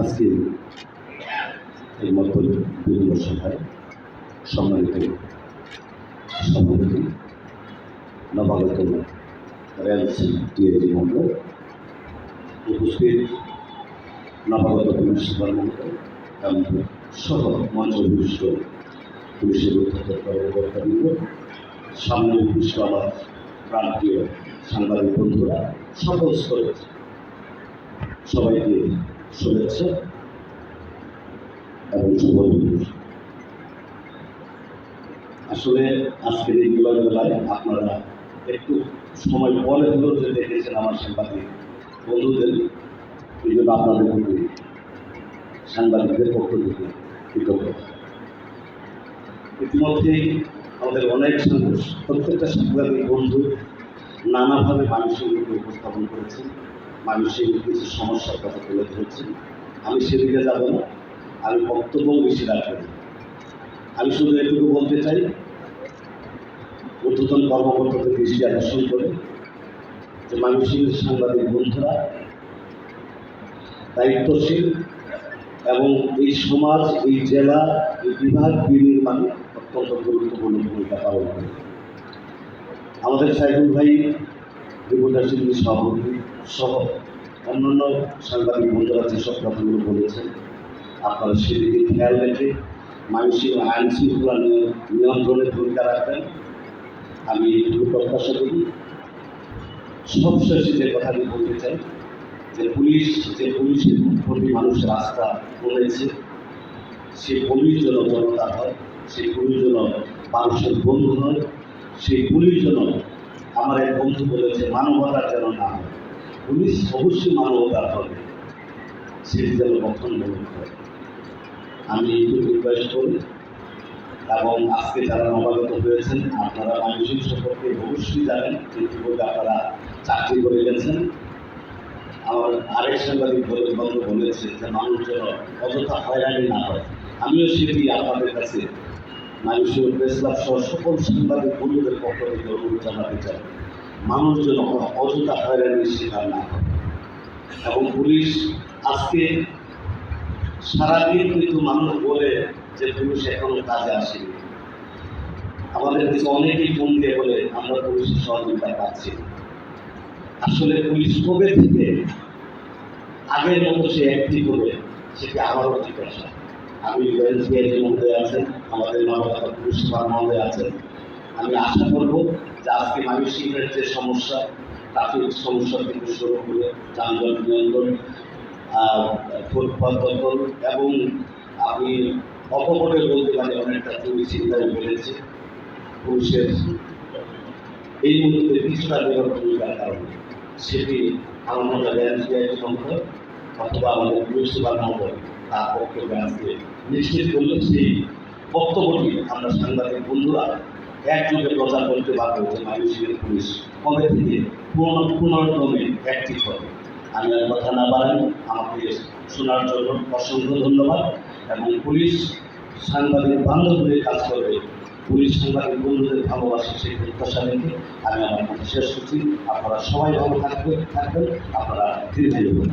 আজকে এই মত বিভিন্ন সভায় সম্মানিত সভাপতি নবাগত রেলসি টিএজি মন্ডল, উপস্থিত নবাগত পুলিশ সুপার মন্ডল সহ মঞ্চ বিশিষ্ট পুলিশের উত্তর সামনে উপস্থিত আমার প্রান্তীয় সাংবাদিক বন্ধুরা, সকল স্তরে সবাইকে শুভেচ্ছা এবং শুভ দিবস। আসলে আজকের এই মেলায় আপনারা একটু সময় পরে হলেও যে দেখেছেন আমার সাংবাদিক। বন্ধুদের এই জন্য আপনাদের প্রতি সাংবাদিকদের পক্ষ থেকে কৃতজ্ঞতা। ইতিমধ্যেই আমাদের অনেক প্রত্যেকটা সাংবাদিক বন্ধু নানাভাবে মানুষের উপস্থাপন করেছেন। মানুষের কিছু সমস্যার কথা তুলে ধরেছেন আমি সেদিকে যাব না। আমি বক্তব্য বেশি রাখব আমি শুধু এটুকু বলতে চাই, ঊর্ধ্বতন কর্মকর্তাদের দৃষ্টি আকর্ষণ করে যে মানুষের সাংবাদিক বন্ধুরা দায়িত্বশীল এবং এই সমাজ, এই জেলা, এই বিভাগ বিনির্মাণে অত্যন্ত গুরুত্বপূর্ণ ভূমিকা পালন করে। আমাদের সাইফুল ভাই, রিপোর্টার সভাপতি সহ অন্যান্য সাংবাদিক বন্ধুরা যেসব কথাগুলো বলেছেন, আপনারা সেদিকে খেয়াল রেখে মানসিক আইন শৃঙ্খলা নিয়ে- নিয়ন্ত্রণের ভূমিকা রাখবেন। আমি এটুকু প্রত্যাশা করি। সবশেষে যে কথাটি বলতে চাই, যে পুলিশ, যে পুলিশের প্রতি মানুষের আস্থা কমেছে সেই পুলিশ যেন জনতা হয়, সেই পুলিশ যেন মানুষের বন্ধু হয়, সেই পুলিশ যেন আমার এক বন্ধু বলেছে, মানবতার যেন না হয়। পুলিশ অবশ্যই মানবতার হবে সেটি যেন গঠনমূলক হয় আমি একটু রিকোয়েস্ট করি। এবং আজকে যারা নবাগত হয়েছেন, আপনারা মানুষের সম্পর্কে অবশ্যই জানেন ইতিমধ্যে আপনারা চাকরি করে গেছেন। আমার আরেক সাংবাদিক বন্ধু বলেছে যে, মানুষ যেন অযথা হয়রানি না হয়। আমিও সেটি আপনাদের কাছে মানুষের প্রেস ক্লাব সহ সকল সাংবাদিক বন্ধুদের পক্ষ থেকে অনুরোধ জানাতে চাই। মানুষ যেন অযথা হয়রানির শিকার না হয়। এবং পুলিশ আজকে সারাদিন কিন্তু মানুষ বলে যে পুলিশ এখনও কাজে আসেনি। আমাদের কাছে অনেকেই ফোন দিয়ে বলে, আমরা পুলিশের সহযোগিতা পাচ্ছি আসলে পুলিশ কবে থেকে আগের মতো সে অ্যাক্টিভ হবে, সেটি আমারও জিজ্ঞাসা। আমি ওয়েলফেয়ারের আছেন, আমাদের পুলিশ সুপার মধ্যে আছেন। আমি আশা করব আজকে ময়মনসিংহের যে সমস্যা ট্রাফিক সমস্যা থেকে শুরু করে যানজট নিয়ন্ত্রণ ফুটপাত এবং আমি অপকটে বলতে পারি অনেকটা চুরি চিন্তায় বেড়েছে। পুরুষের এই মুহূর্তে কিছুটা বিরোধ ভূমিকার কারণে সেটি আমার মতো সংখ্যা অথবা আমাদের সুপার মহল তার পক্ষে আজকে নিশ্চিত করলে সেই বক্তব্যটি আমরা সাংবাদিক বন্ধুরা একযোগে প্রচার করতে পারব যে মানুষের পুলিশ। কবে থেকে? পুনঃ পুনর্ক্রমে অ্যাক্টিভ হবে আমি আর কথা না বাড়াই, আমাকে শোনার জন্য অসংখ্য ধন্যবাদ এবং পুলিশ সাংবাদিক বান্ধব হয়ে কাজ করবে। পুলিশ সাংবাদিক বন্ধুদের ভালোবাসে সেই প্রত্যাশা রেখে আমি আমার কথা শেষ করছি। আপনারা সবাই ভালো থাকবে থাকবেন, আপনারা দীর্ঘায়ু হবেন